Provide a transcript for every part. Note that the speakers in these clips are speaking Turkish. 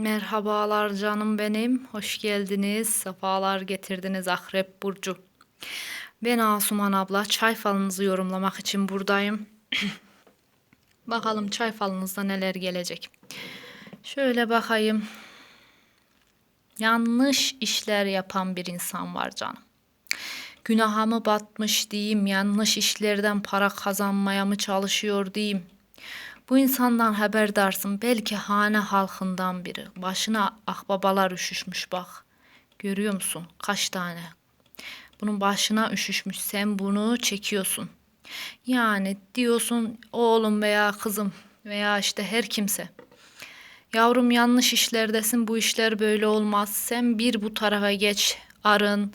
Merhabalar canım benim. Hoş geldiniz. Sefalar getirdiniz Akrep Burcu. Ben Asuman abla. Çay falınızı yorumlamak için buradayım. Bakalım çay falınızda neler gelecek. Şöyle bakayım. Yanlış işler yapan bir insan var canım. Günaha mı batmış diyeyim, yanlış işlerden para kazanmaya mı çalışıyor diyeyim. Bu insandan haberdarsın. Belki hane halkından biri. Başına akbabalar üşüşmüş bak. Görüyor musun? Kaç tane? Bunun başına üşüşmüş. Sen bunu çekiyorsun. Yani diyorsun oğlum veya kızım veya işte her kimse. Yavrum yanlış işlerdesin. Bu işler böyle olmaz. Sen bir bu tarafa geç. Arın.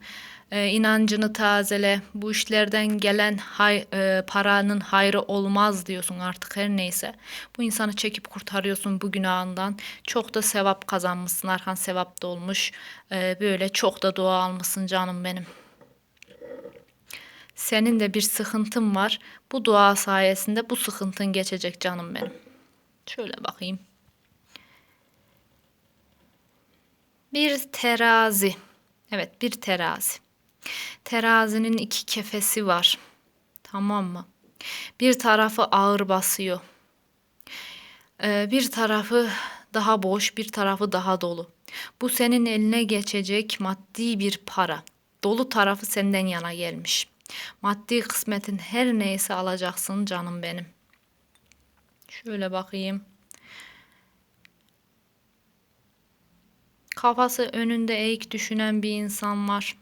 E, inancını tazele. Bu işlerden gelen hay, e, paranın hayrı olmaz diyorsun artık her neyse. Bu insanı çekip kurtarıyorsun bu günahından. Çok da sevap kazanmışsın. Arkan sevap da olmuş. E, böyle çok da dua almışsın canım benim. Senin de bir sıkıntın var. Bu dua sayesinde bu sıkıntın geçecek canım benim. Şöyle bakayım. Bir terazi. Evet, bir terazi. Terazinin iki kefesi var. Tamam mı? Bir tarafı ağır basıyor. Ee, bir tarafı daha boş, bir tarafı daha dolu. Bu senin eline geçecek maddi bir para. Dolu tarafı senden yana gelmiş. Maddi kısmetin her neyse alacaksın canım benim. Şöyle bakayım. Kafası önünde eğik düşünen bir insan var.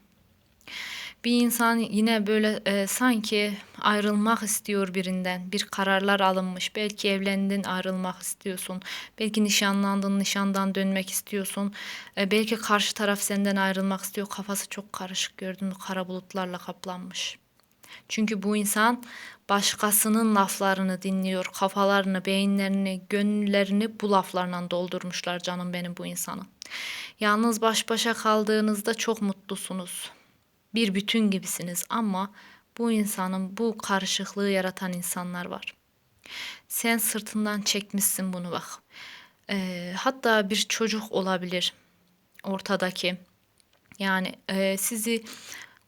Bir insan yine böyle e, sanki ayrılmak istiyor birinden. Bir kararlar alınmış. Belki evlendin ayrılmak istiyorsun. Belki nişanlandın nişandan dönmek istiyorsun. E, belki karşı taraf senden ayrılmak istiyor. Kafası çok karışık gördün mü? Kara bulutlarla kaplanmış. Çünkü bu insan başkasının laflarını dinliyor. Kafalarını, beyinlerini, gönüllerini bu laflarla doldurmuşlar canım benim bu insanın. Yalnız baş başa kaldığınızda çok mutlusunuz. Bir bütün gibisiniz ama bu insanın bu karışıklığı yaratan insanlar var. Sen sırtından çekmişsin bunu bak. Ee, hatta bir çocuk olabilir ortadaki. Yani e, sizi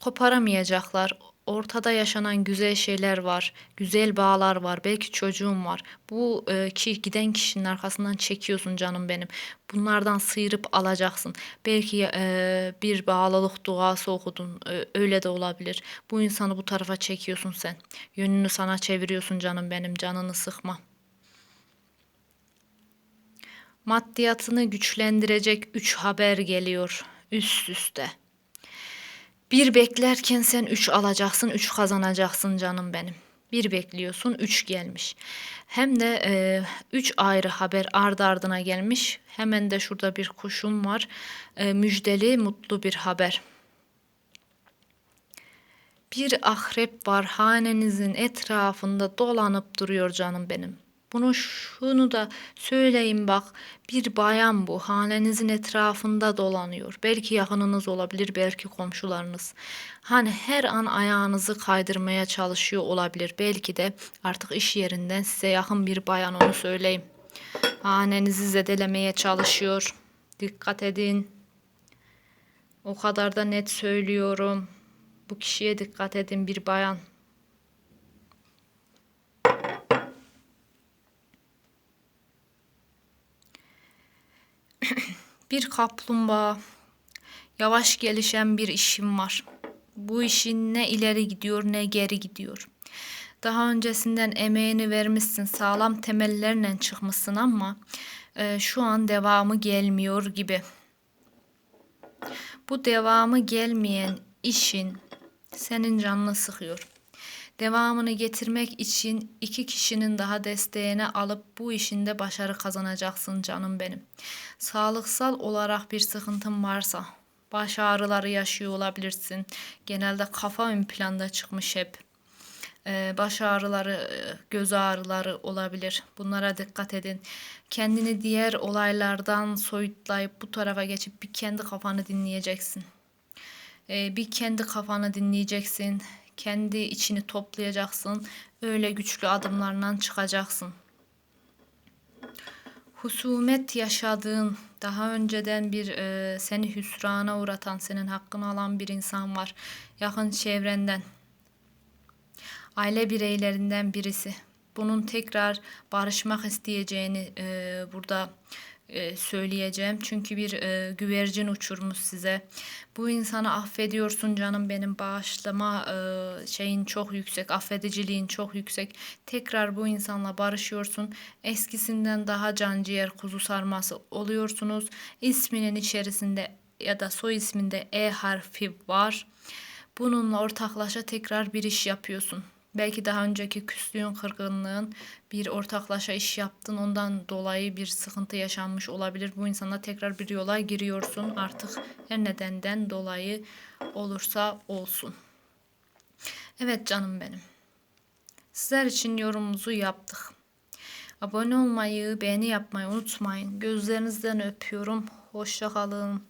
koparamayacaklar. Ortada yaşanan güzel şeyler var, güzel bağlar var, belki çocuğun var. Bu e, ki giden kişinin arkasından çekiyorsun canım benim. Bunlardan sıyırıp alacaksın. Belki e, bir bağlılık duası okudun, e, öyle de olabilir. Bu insanı bu tarafa çekiyorsun sen. Yönünü sana çeviriyorsun canım benim, canını sıkma. Maddiyatını güçlendirecek üç haber geliyor üst üste. Bir beklerken sen üç alacaksın, üç kazanacaksın canım benim. Bir bekliyorsun, üç gelmiş. Hem de e, üç ayrı haber ard ardına gelmiş. Hemen de şurada bir kuşum var. E, müjdeli, mutlu bir haber. Bir akrep var hanenizin etrafında dolanıp duruyor canım benim. Bunu şunu da söyleyeyim bak. Bir bayan bu hanenizin etrafında dolanıyor. Belki yakınınız olabilir, belki komşularınız. Hani her an ayağınızı kaydırmaya çalışıyor olabilir. Belki de artık iş yerinden size yakın bir bayan onu söyleyeyim. Hanenizi zedelemeye çalışıyor. Dikkat edin. O kadar da net söylüyorum. Bu kişiye dikkat edin bir bayan. Bir kaplumbağa. Yavaş gelişen bir işim var. Bu işin ne ileri gidiyor ne geri gidiyor. Daha öncesinden emeğini vermişsin, sağlam temellerle çıkmışsın ama e, şu an devamı gelmiyor gibi. Bu devamı gelmeyen işin senin canını sıkıyor. Devamını getirmek için iki kişinin daha desteğini alıp bu işinde başarı kazanacaksın canım benim. Sağlıksal olarak bir sıkıntın varsa baş ağrıları yaşıyor olabilirsin. Genelde kafa ön planda çıkmış hep. Ee, baş ağrıları, e, göz ağrıları olabilir. Bunlara dikkat edin. Kendini diğer olaylardan soyutlayıp bu tarafa geçip bir kendi kafanı dinleyeceksin. Ee, bir kendi kafanı dinleyeceksin kendi içini toplayacaksın. Öyle güçlü adımlarla çıkacaksın. husumet yaşadığın, daha önceden bir e, seni hüsrana uğratan, senin hakkını alan bir insan var. Yakın çevrenden, aile bireylerinden birisi. Bunun tekrar barışmak isteyeceğini e, burada söyleyeceğim. Çünkü bir e, güvercin uçurmuş size. Bu insanı affediyorsun canım benim bağışlama e, şeyin çok yüksek, affediciliğin çok yüksek. Tekrar bu insanla barışıyorsun. Eskisinden daha can ciğer kuzu sarması oluyorsunuz. İsminin içerisinde ya da soy isminde E harfi var. Bununla ortaklaşa tekrar bir iş yapıyorsun. Belki daha önceki küslüğün, kırgınlığın bir ortaklaşa iş yaptın. Ondan dolayı bir sıkıntı yaşanmış olabilir. Bu insanla tekrar bir yola giriyorsun. Artık her nedenden dolayı olursa olsun. Evet canım benim. Sizler için yorumumuzu yaptık. Abone olmayı, beğeni yapmayı unutmayın. Gözlerinizden öpüyorum. Hoşça kalın.